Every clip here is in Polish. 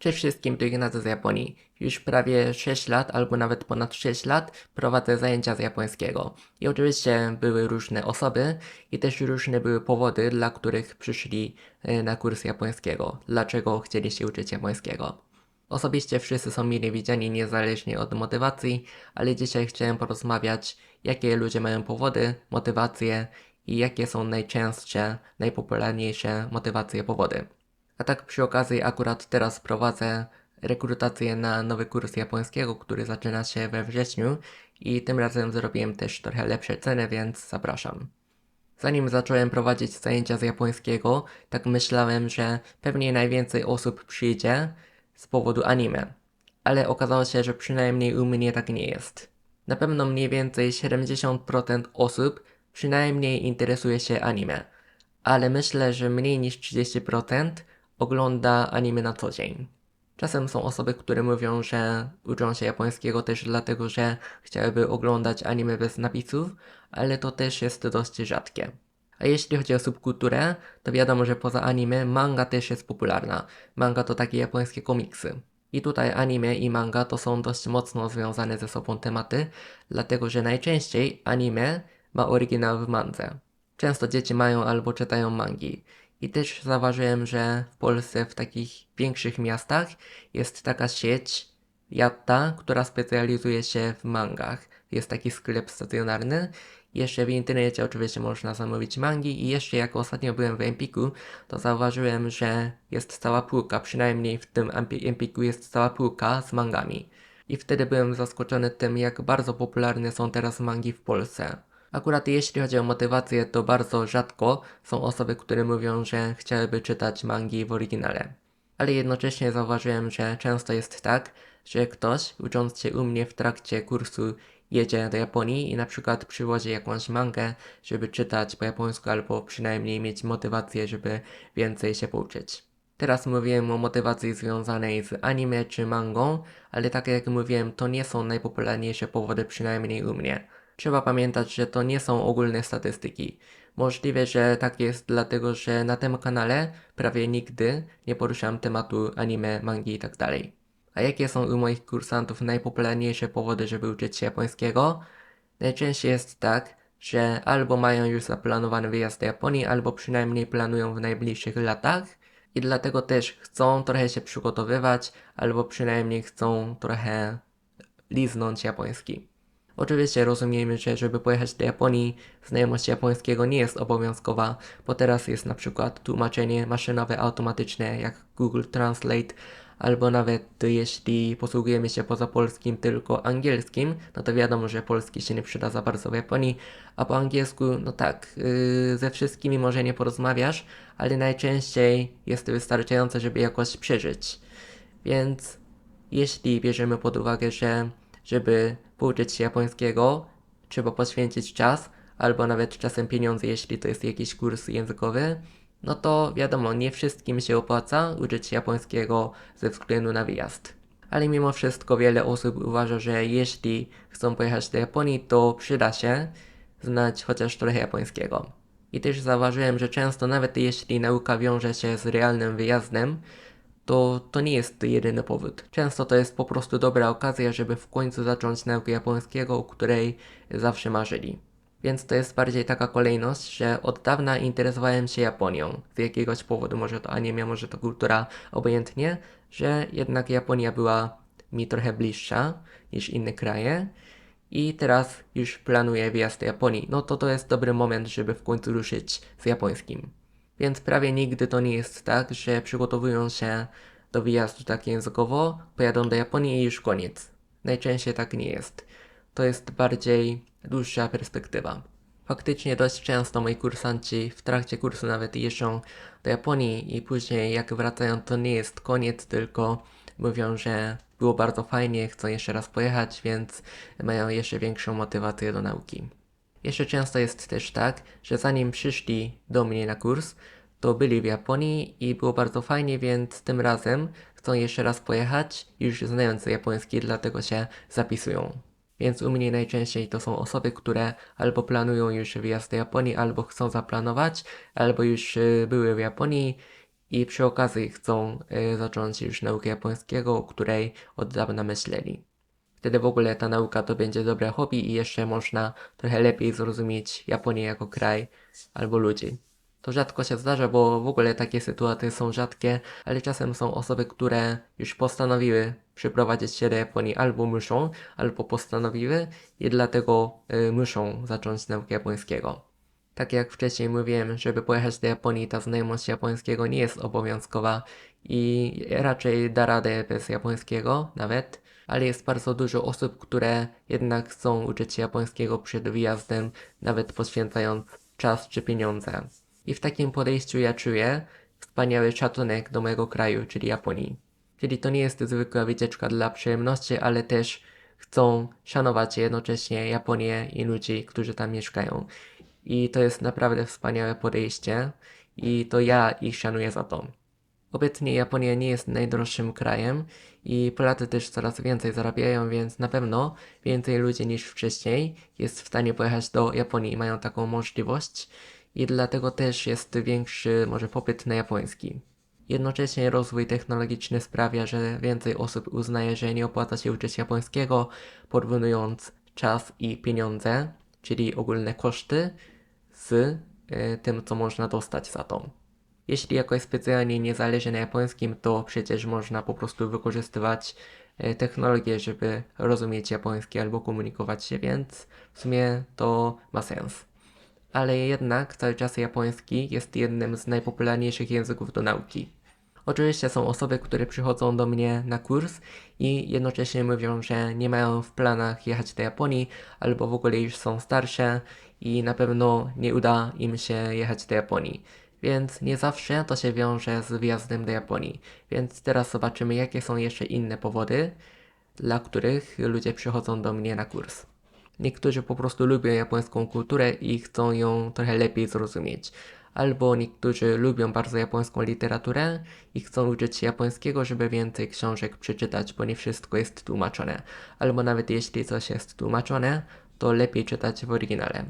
Cześć wszystkim, tu Ignacy z Japonii. Już prawie 6 lat, albo nawet ponad 6 lat prowadzę zajęcia z japońskiego. I oczywiście były różne osoby i też różne były powody, dla których przyszli e, na kurs japońskiego. Dlaczego chcieli się uczyć japońskiego. Osobiście wszyscy są mile widziani niezależnie od motywacji, ale dzisiaj chciałem porozmawiać, jakie ludzie mają powody, motywacje i jakie są najczęstsze, najpopularniejsze motywacje, powody. A tak przy okazji akurat teraz prowadzę rekrutację na nowy kurs japońskiego, który zaczyna się we wrześniu i tym razem zrobiłem też trochę lepsze ceny, więc zapraszam. Zanim zacząłem prowadzić zajęcia z japońskiego, tak myślałem, że pewnie najwięcej osób przyjdzie z powodu anime. Ale okazało się, że przynajmniej u mnie tak nie jest. Na pewno mniej więcej 70% osób przynajmniej interesuje się anime. Ale myślę, że mniej niż 30% ogląda anime na co dzień. Czasem są osoby, które mówią, że uczą się japońskiego też dlatego, że chciałyby oglądać anime bez napisów, ale to też jest dość rzadkie. A jeśli chodzi o subkulturę, to wiadomo, że poza anime manga też jest popularna. Manga to takie japońskie komiksy. I tutaj anime i manga to są dość mocno związane ze sobą tematy, dlatego że najczęściej anime ma oryginał w mandze. Często dzieci mają albo czytają mangi. I też zauważyłem, że w Polsce, w takich większych miastach, jest taka sieć Yatta, która specjalizuje się w mangach. Jest taki sklep stacjonarny. Jeszcze w internecie oczywiście można zamówić mangi i jeszcze jak ostatnio byłem w Empiku, to zauważyłem, że jest cała półka, przynajmniej w tym Empiku jest cała półka z mangami. I wtedy byłem zaskoczony tym, jak bardzo popularne są teraz mangi w Polsce. Akurat jeśli chodzi o motywację, to bardzo rzadko są osoby, które mówią, że chciałyby czytać mangi w oryginale. Ale jednocześnie zauważyłem, że często jest tak, że ktoś ucząc się u mnie w trakcie kursu jedzie do Japonii i na przykład przywozi jakąś mangę, żeby czytać po japońsku albo przynajmniej mieć motywację, żeby więcej się pouczyć. Teraz mówiłem o motywacji związanej z anime czy mangą, ale tak jak mówiłem, to nie są najpopularniejsze powody przynajmniej u mnie. Trzeba pamiętać, że to nie są ogólne statystyki. Możliwe, że tak jest dlatego, że na tym kanale prawie nigdy nie poruszam tematu anime, mangi itd. Tak A jakie są u moich kursantów najpopularniejsze powody, żeby uczyć się japońskiego? Najczęściej jest tak, że albo mają już zaplanowany wyjazd do Japonii, albo przynajmniej planują w najbliższych latach i dlatego też chcą trochę się przygotowywać, albo przynajmniej chcą trochę liznąć japoński. Oczywiście rozumiemy, że żeby pojechać do Japonii, znajomość japońskiego nie jest obowiązkowa, bo teraz jest na przykład tłumaczenie maszynowe automatyczne jak Google Translate, albo nawet jeśli posługujemy się poza polskim tylko angielskim, no to wiadomo, że polski się nie przyda za bardzo w Japonii, a po angielsku, no tak, yy, ze wszystkimi może nie porozmawiasz, ale najczęściej jest to wystarczające, żeby jakoś przeżyć. Więc jeśli bierzemy pod uwagę, że żeby pouczyć się japońskiego, trzeba poświęcić czas, albo nawet czasem pieniądze, jeśli to jest jakiś kurs językowy, no to wiadomo, nie wszystkim się opłaca uczyć japońskiego ze względu na wyjazd. Ale mimo wszystko wiele osób uważa, że jeśli chcą pojechać do Japonii, to przyda się znać chociaż trochę japońskiego. I też zauważyłem, że często nawet jeśli nauka wiąże się z realnym wyjazdem, to to nie jest jedyny powód. Często to jest po prostu dobra okazja, żeby w końcu zacząć naukę japońskiego, o której zawsze marzyli. Więc to jest bardziej taka kolejność, że od dawna interesowałem się Japonią. Z jakiegoś powodu, może to anime, może to kultura, obojętnie, że jednak Japonia była mi trochę bliższa niż inne kraje. I teraz już planuję wyjazd do Japonii. No to to jest dobry moment, żeby w końcu ruszyć z japońskim. Więc prawie nigdy to nie jest tak, że przygotowują się do wyjazdu tak językowo, pojadą do Japonii i już koniec. Najczęściej tak nie jest. To jest bardziej dłuższa perspektywa. Faktycznie dość często moi kursanci w trakcie kursu nawet jeżdżą do Japonii i później jak wracają to nie jest koniec, tylko mówią, że było bardzo fajnie, chcą jeszcze raz pojechać, więc mają jeszcze większą motywację do nauki. Jeszcze często jest też tak, że zanim przyszli do mnie na kurs, to byli w Japonii i było bardzo fajnie, więc tym razem chcą jeszcze raz pojechać, już znając japoński, dlatego się zapisują. Więc u mnie najczęściej to są osoby, które albo planują już wyjazd do Japonii, albo chcą zaplanować, albo już y, były w Japonii i przy okazji chcą y, zacząć już naukę japońskiego, o której od dawna myśleli. Wtedy w ogóle ta nauka to będzie dobre hobby i jeszcze można trochę lepiej zrozumieć Japonię jako kraj albo ludzi. To rzadko się zdarza, bo w ogóle takie sytuacje są rzadkie, ale czasem są osoby, które już postanowiły przyprowadzić się do Japonii albo muszą, albo postanowiły i dlatego y, muszą zacząć naukę japońskiego. Tak jak wcześniej mówiłem, żeby pojechać do Japonii, ta znajomość japońskiego nie jest obowiązkowa i raczej da radę bez japońskiego nawet, ale jest bardzo dużo osób, które jednak chcą uczyć się japońskiego przed wyjazdem, nawet poświęcając czas czy pieniądze. I w takim podejściu ja czuję wspaniały szacunek do mojego kraju, czyli Japonii. Czyli to nie jest zwykła wycieczka dla przyjemności, ale też chcą szanować jednocześnie Japonię i ludzi, którzy tam mieszkają. I to jest naprawdę wspaniałe podejście i to ja ich szanuję za to. Obecnie Japonia nie jest najdroższym krajem i Polacy też coraz więcej zarabiają, więc na pewno więcej ludzi niż wcześniej jest w stanie pojechać do Japonii i mają taką możliwość i dlatego też jest większy może popyt na japoński. Jednocześnie rozwój technologiczny sprawia, że więcej osób uznaje, że nie opłaca się uczyć japońskiego, porównując czas i pieniądze, czyli ogólne koszty, z y, tym, co można dostać za to. Jeśli jakoś specjalnie nie zależy na japońskim, to przecież można po prostu wykorzystywać y, technologię, żeby rozumieć japoński albo komunikować się, więc w sumie to ma sens ale jednak cały czas japoński jest jednym z najpopularniejszych języków do nauki. Oczywiście są osoby, które przychodzą do mnie na kurs i jednocześnie mówią, że nie mają w planach jechać do Japonii albo w ogóle już są starsze i na pewno nie uda im się jechać do Japonii. Więc nie zawsze to się wiąże z wyjazdem do Japonii. Więc teraz zobaczymy, jakie są jeszcze inne powody, dla których ludzie przychodzą do mnie na kurs. Niektórzy po prostu lubią japońską kulturę i chcą ją trochę lepiej zrozumieć. Albo niektórzy lubią bardzo japońską literaturę i chcą uczyć się japońskiego, żeby więcej książek przeczytać, bo nie wszystko jest tłumaczone. Albo nawet jeśli coś jest tłumaczone, to lepiej czytać w oryginale.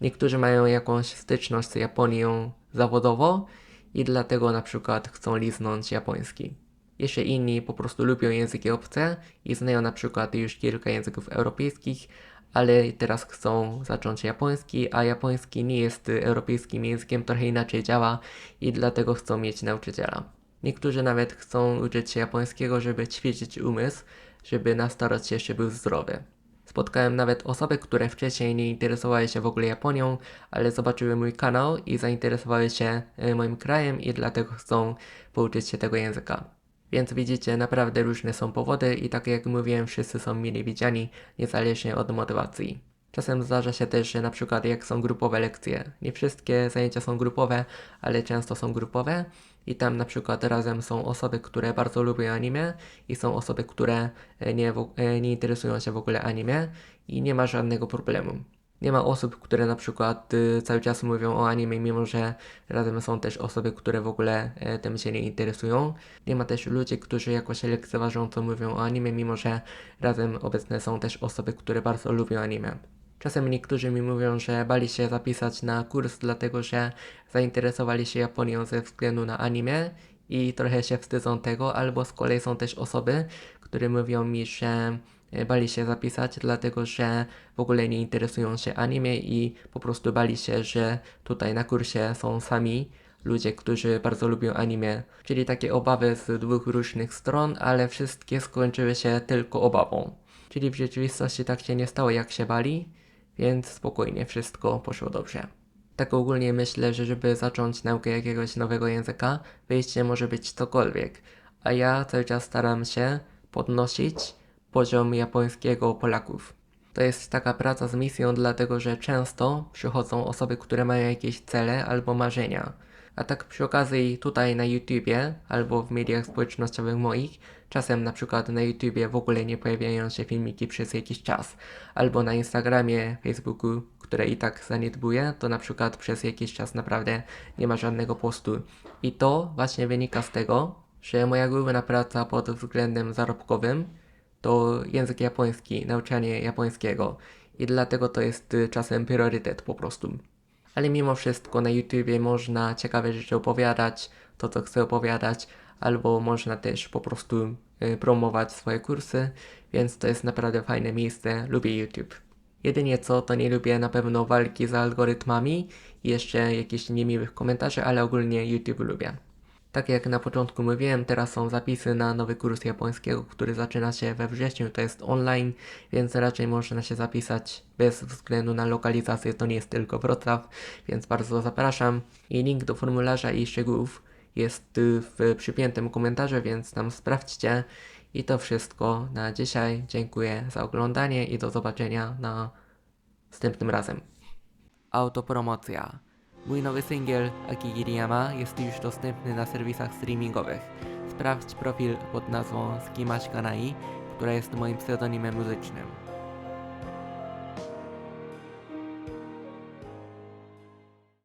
Niektórzy mają jakąś styczność z Japonią zawodowo i dlatego na przykład chcą liznąć japoński. Jeszcze inni po prostu lubią języki obce i znają na przykład już kilka języków europejskich, ale teraz chcą zacząć japoński, a japoński nie jest europejskim językiem, trochę inaczej działa i dlatego chcą mieć nauczyciela. Niektórzy nawet chcą uczyć się japońskiego, żeby ćwiczyć umysł, żeby na starość jeszcze był zdrowy. Spotkałem nawet osoby, które wcześniej nie interesowały się w ogóle Japonią, ale zobaczyły mój kanał i zainteresowały się e, moim krajem i dlatego chcą pouczyć się tego języka. Więc widzicie, naprawdę różne są powody i tak jak mówiłem, wszyscy są mile widziani, niezależnie od motywacji. Czasem zdarza się też, że na przykład jak są grupowe lekcje, nie wszystkie zajęcia są grupowe, ale często są grupowe i tam na przykład razem są osoby, które bardzo lubią anime i są osoby, które e, nie, e, nie interesują się w ogóle anime i nie ma żadnego problemu. Nie ma osób, które na przykład y, cały czas mówią o anime, mimo że razem są też osoby, które w ogóle e, tym się nie interesują. Nie ma też ludzi, którzy jakoś lekceważąco mówią o anime, mimo że razem obecne są też osoby, które bardzo lubią anime. Czasem niektórzy mi mówią, że bali się zapisać na kurs, dlatego że zainteresowali się Japonią ze względu na anime i trochę się wstydzą tego, albo z kolei są też osoby, które mówią mi, że E, bali się zapisać, dlatego że w ogóle nie interesują się anime i po prostu bali się, że tutaj na kursie są sami ludzie, którzy bardzo lubią anime. Czyli takie obawy z dwóch różnych stron, ale wszystkie skończyły się tylko obawą. Czyli w rzeczywistości tak się nie stało jak się bali, więc spokojnie wszystko poszło dobrze. Tak ogólnie myślę, że żeby zacząć naukę jakiegoś nowego języka, wyjście może być cokolwiek, a ja cały czas staram się podnosić poziom japońskiego Polaków. To jest taka praca z misją, dlatego że często przychodzą osoby, które mają jakieś cele albo marzenia. A tak przy okazji tutaj na YouTubie albo w mediach społecznościowych moich, czasem na przykład na YouTubie w ogóle nie pojawiają się filmiki przez jakiś czas, albo na Instagramie, Facebooku, które i tak zaniedbuję, to na przykład przez jakiś czas naprawdę nie ma żadnego postu. I to właśnie wynika z tego, że moja główna praca pod względem zarobkowym to język japoński, nauczanie japońskiego i dlatego to jest y, czasem priorytet po prostu. Ale mimo wszystko na YouTubie można ciekawe rzeczy opowiadać, to, co chcę opowiadać, albo można też po prostu y, promować swoje kursy, więc to jest naprawdę fajne miejsce. Lubię YouTube. Jedynie co, to nie lubię na pewno walki z algorytmami i jeszcze jakichś niemiłych komentarzy, ale ogólnie YouTube lubię. Tak jak na początku mówiłem, teraz są zapisy na nowy kurs japońskiego, który zaczyna się we wrześniu, to jest online, więc raczej można się zapisać bez względu na lokalizację, to nie jest tylko Wrocław, więc bardzo zapraszam. I link do formularza i szczegółów jest w przypiętym komentarzu, więc tam sprawdźcie. I to wszystko na dzisiaj. Dziękuję za oglądanie i do zobaczenia na następnym razem. Autopromocja. Mój nowy singiel Akigiriyama jest już dostępny na serwisach streamingowych. Sprawdź profil pod nazwą Skimash Kanai, która jest moim pseudonimem muzycznym.